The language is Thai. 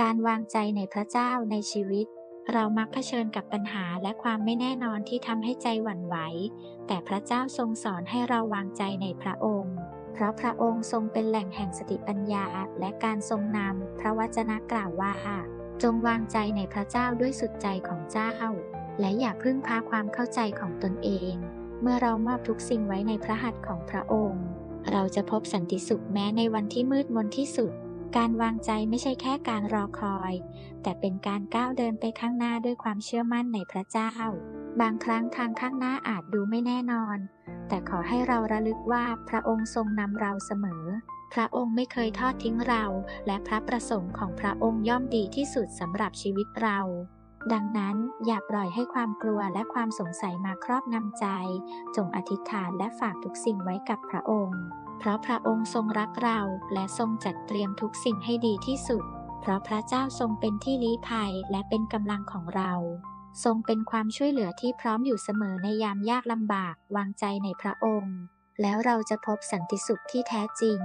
การวางใจในพระเจ้าในชีวิต เรามักเผชิญกับปัญหาและความไม่แน่นอนที่ทำให้ใจหวั่นไหว แต่พระเจ้าทรงสอนให้เราวางใจในพระองค์เพราะพระองค์ทรงเป็นแหล่งแห่งสติปัญญาและการทรงนำ พระวจนะกล่าวว่า จงวางใจในพระเจ้าด้วยสุดใจของเจ้า และอย่าพึ่งพาความเข้าใจของตนเอง เมื่อเรามอบทุกสิ่งไว้ในพระหัตถ์ของพระองค์ เราจะพบสันติสุขแม้ในวันที่มืดมนที่สุด การวางใจไม่ใช่แค่การรอคอย แต่เป็นการก้าวเดินไปข้างหน้าด้วยความเชื่อมั่นในพระเจ้า บางครั้งทางข้างหน้าอาจดูไม่แน่นอน แต่ขอให้เราระลึกว่าพระองค์ทรงนำเราเสมอ พระองค์ไม่เคยทอดทิ้งเรา และพระประสงค์ของพระองค์ย่อมดีที่สุดสำหรับชีวิตเรา ดังนั้นอย่าปล่อยให้ความกลัวและความสงสัยมาครอบงำใจ จงอธิษฐานและฝากทุกสิ่งไว้กับพระองค์ เพราะพระองค์ทรงรักเราและทรงจัดเตรียมทุกสิ่งให้ดีที่สุด เพราะพระเจ้าทรงเป็นที่ลี้ภัยและเป็นกำลังของเรา ทรงเป็นความช่วยเหลือที่พร้อมอยู่เสมอในยามยากลำบาก วางใจในพระองค์ แล้วเราจะพบสันติสุขที่แท้จริง